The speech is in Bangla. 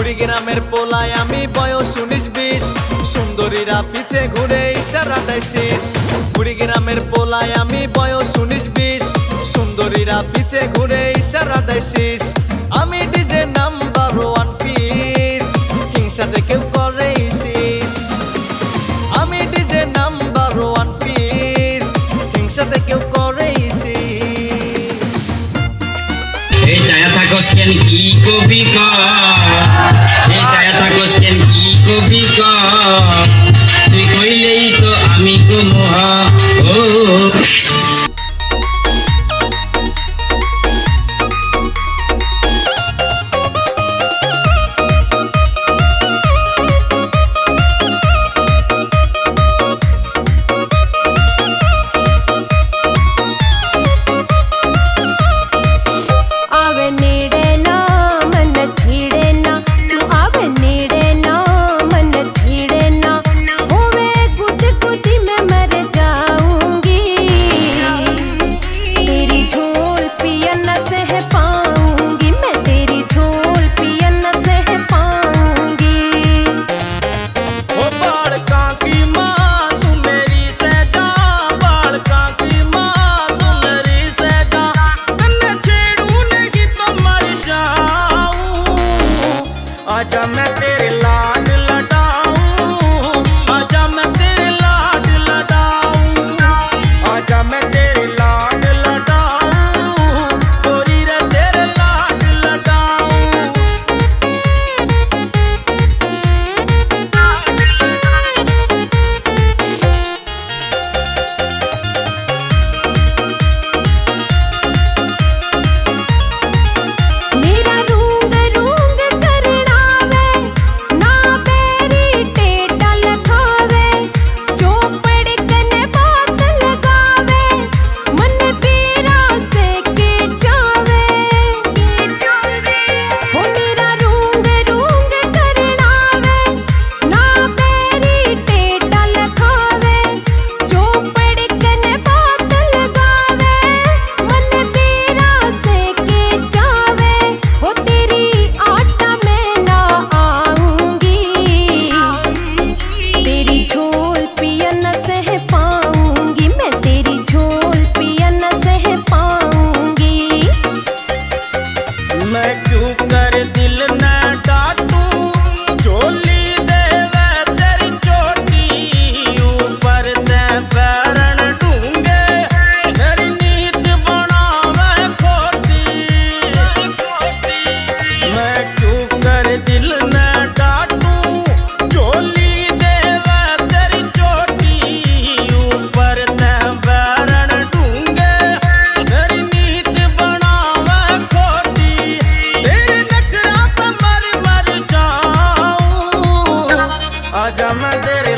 কুড়িগ্রামের পোলায় আমি বয়স উনিশ বিশ। সুন্দরীরা পিছে ঘুরে ইশারা দেশিস কুড়িগ্রামের পোলায় আমি বয়স উনিশ বিশ। সুন্দরীরা পিছে ঘুরে ইশারা দেশিস আমি আমি তো মহা ও আজ আমাদের